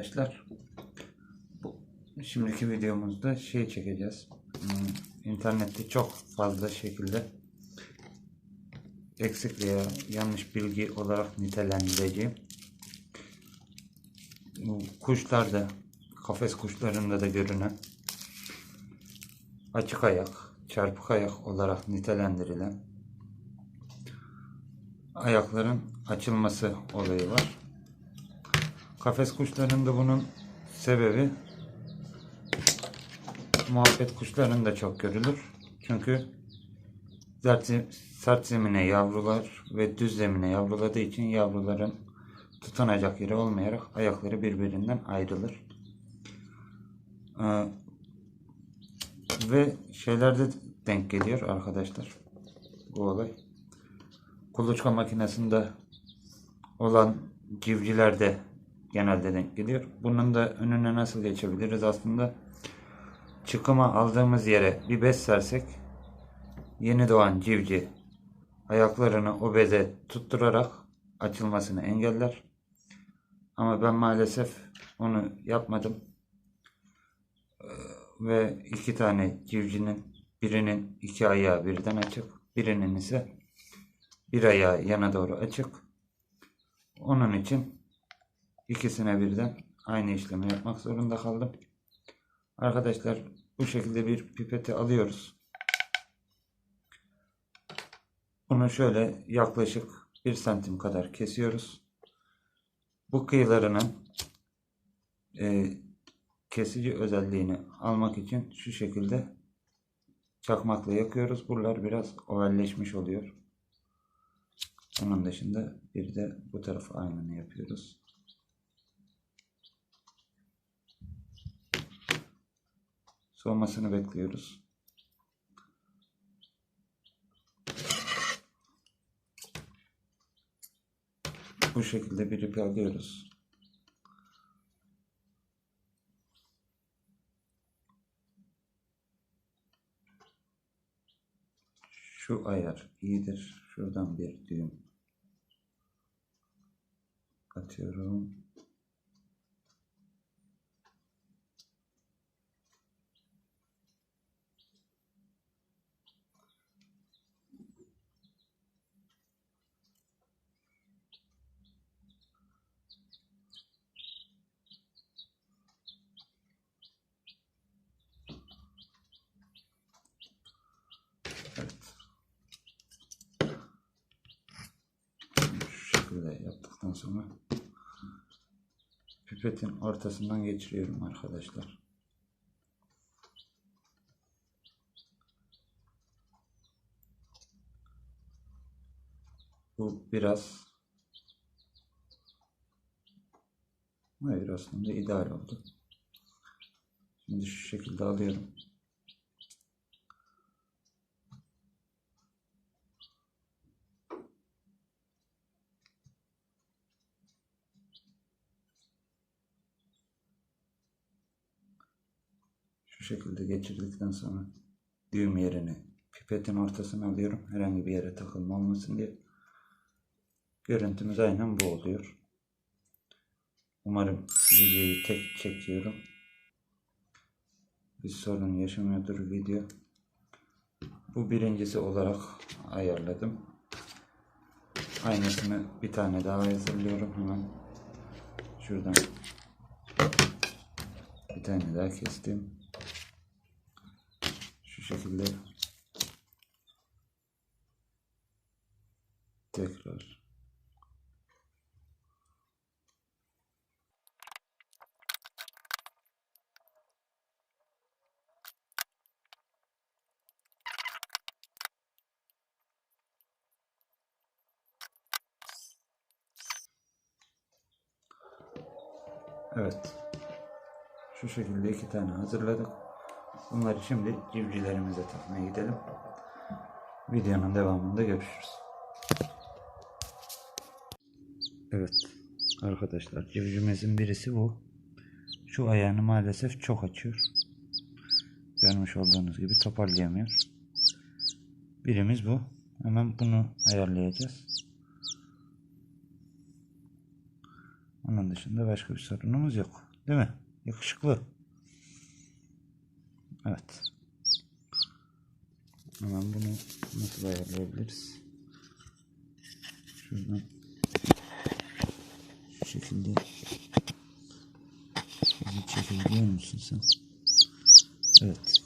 arkadaşlar. Bu şimdiki videomuzda şey çekeceğiz. Hmm, İnternette çok fazla şekilde eksik veya yanlış bilgi olarak nitelendireceğim. Bu Kuşlarda, kafes kuşlarında da görünen açık ayak, çarpık ayak olarak nitelendirilen ayakların açılması olayı var. Kafes kuşlarında bunun sebebi muhabbet kuşlarında çok görülür. Çünkü sert, sert zemine yavrular ve düz zemine yavruladığı için yavruların tutunacak yeri olmayarak ayakları birbirinden ayrılır. Ee, ve şeylerde denk geliyor arkadaşlar bu olay. Kuluçka makinesinde olan civcilerde genelde denk geliyor. Bunun da önüne nasıl geçebiliriz aslında? Çıkıma aldığımız yere bir bez sersek yeni doğan civci ayaklarını o beze tutturarak açılmasını engeller. Ama ben maalesef onu yapmadım. Ee, Ve iki tane civcinin birinin iki ayağı birden açık, birinin ise bir ayağı yana doğru açık. Onun için ikisine birden aynı işlemi yapmak zorunda kaldım. Arkadaşlar bu şekilde bir pipeti alıyoruz. Bunu şöyle yaklaşık 1 santim kadar kesiyoruz. Bu kıyılarının e, kesici özelliğini almak için şu şekilde çakmakla yakıyoruz. Buralar biraz ovalleşmiş oluyor. Onun dışında bir de bu tarafa aynını yapıyoruz. Soğumasını bekliyoruz. Bu şekilde bir ipi alıyoruz. Şu ayar iyidir. Şuradan bir düğüm atıyorum. Evet. Şu şekilde yaptıktan sonra pipetin ortasından geçiriyorum arkadaşlar. Bu biraz Hayır aslında ideal oldu. Şimdi şu şekilde alıyorum. Şu şekilde geçirdikten sonra düğüm yerini pipetin ortasına alıyorum. Herhangi bir yere takılma olmasın diye. Görüntümüz aynen bu oluyor. Umarım videoyu tek çekiyorum. Bir sorun yaşamıyordur video. Bu birincisi olarak ayarladım. Aynısını bir tane daha hazırlıyorum hemen. Şuradan bir tane daha kestim. Şekilde tekrar Evet. Şu şekilde iki tane hazırladık. Bunları şimdi civcivlerimize takmaya gidelim. Videonun devamında görüşürüz. Evet. Arkadaşlar civcivimizin birisi bu. Şu ayağını maalesef çok açıyor. Görmüş olduğunuz gibi toparlayamıyor. Birimiz bu. Hemen bunu ayarlayacağız. Onun dışında başka bir sorunumuz yok. Değil mi? Yakışıklı. Evet. Hemen bunu nasıl ayarlayabiliriz? Şuradan şu şekilde şöyle çekebiliyor musun sen? Evet.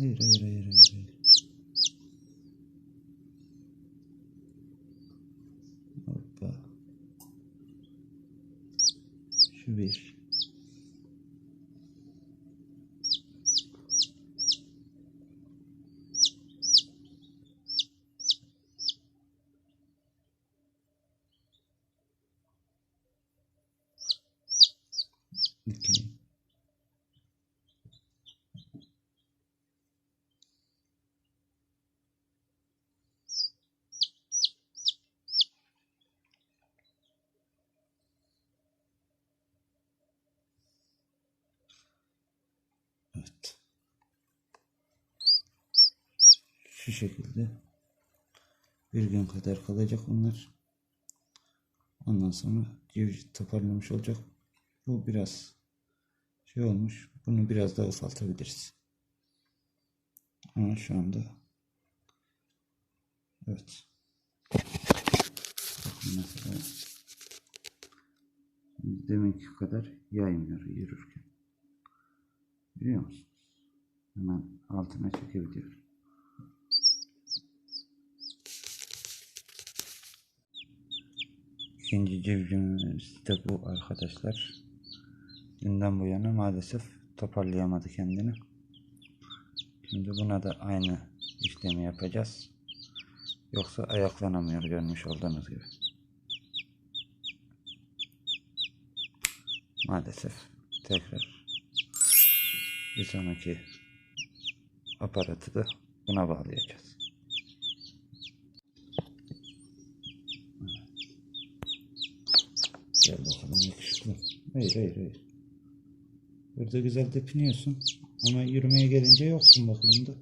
Hayır hayır hayır hayır. hayır. Hoppa. Şu bir. İki. Evet. Şu şekilde bir gün kadar kalacak bunlar. Ondan sonra civciv toparlamış olacak. Bu biraz şey olmuş. Bunu biraz daha ufaltabiliriz. Ama şu anda evet. Bakın mesela deminki kadar yaymıyor yürürken. Biliyor musunuz? Hemen altına çekebiliyor. İkinci civcivimiz de bu arkadaşlar. Dünden bu yana maalesef toparlayamadı kendini. Şimdi buna da aynı işlemi yapacağız. Yoksa ayaklanamıyor görmüş olduğunuz gibi. Maalesef tekrar bir sonraki aparatı da buna bağlayacağız. Gel bakalım yakışıklı. Hayır hayır hayır. Burada güzel tepiniyorsun. Ama yürümeye gelince yoksun bakayım da.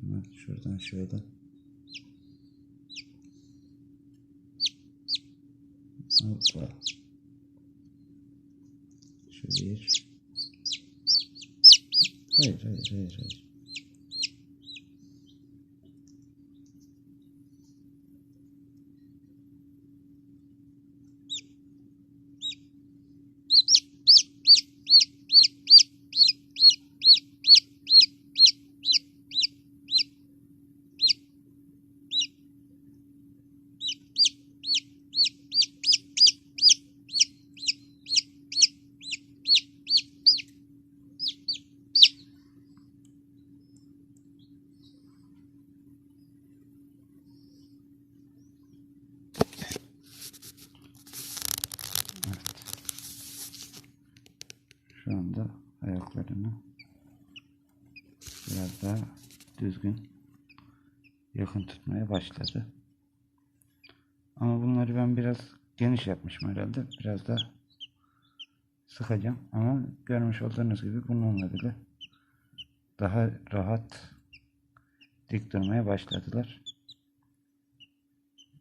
Hemen şuradan şöyle. Hoppa. Şu bir. Hayır hayır hayır hayır. Şu anda ayaklarını biraz daha düzgün yakın tutmaya başladı. Ama bunları ben biraz geniş yapmışım herhalde. Biraz da sıkacağım. Ama görmüş olduğunuz gibi bununla bile daha rahat dik durmaya başladılar.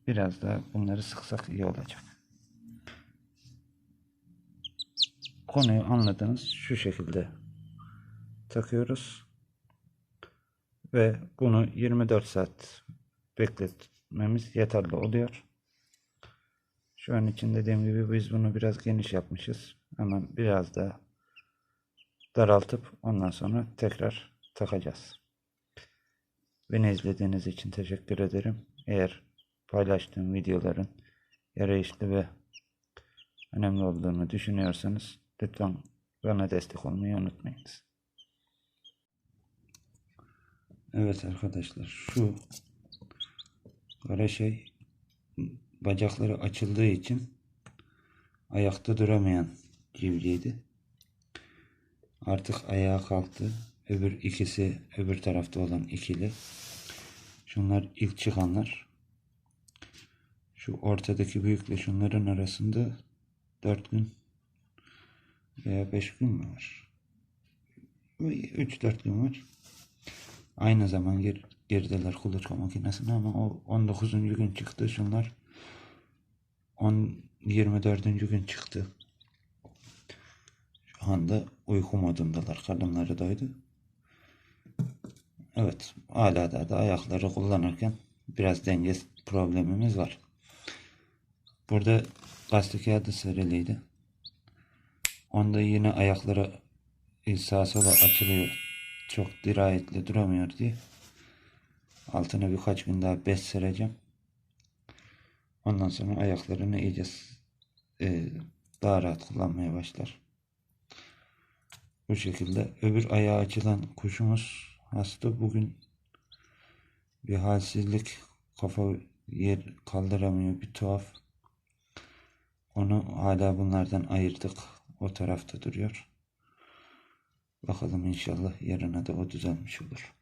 Biraz daha bunları sıksak iyi olacak. konuyu anladınız. Şu şekilde takıyoruz. Ve bunu 24 saat bekletmemiz yeterli oluyor. Şu an için dediğim gibi biz bunu biraz geniş yapmışız. Ama biraz da daraltıp ondan sonra tekrar takacağız. Beni izlediğiniz için teşekkür ederim. Eğer paylaştığım videoların yarayışlı ve önemli olduğunu düşünüyorsanız lütfen bana destek olmayı unutmayınız. Evet arkadaşlar şu kara şey bacakları açıldığı için ayakta duramayan civciydi. Artık ayağa kalktı. Öbür ikisi öbür tarafta olan ikili. Şunlar ilk çıkanlar. Şu ortadaki büyükle şunların arasında 4 gün veya 5 gün mü var? 3-4 gün var. Aynı zaman gir, girdiler kuluçka makinesine ama o 19. gün çıktı şunlar. 10 24. gün çıktı. Şu anda uyku modundalar. Kadınları doydu. Evet. Hala da, da ayakları kullanırken biraz denge problemimiz var. Burada gazete kağıdı seriliydi. Onda yine ayakları sağa sola açılıyor. Çok dirayetli duramıyor diye. Altına birkaç gün daha bez sereceğim. Ondan sonra ayaklarını iyice e, daha rahat kullanmaya başlar. Bu şekilde öbür ayağı açılan kuşumuz hasta. Bugün bir halsizlik kafa yer kaldıramıyor bir tuhaf. Onu hala bunlardan ayırdık. O tarafta duruyor. Bakalım inşallah yarına da o düzelmiş olur.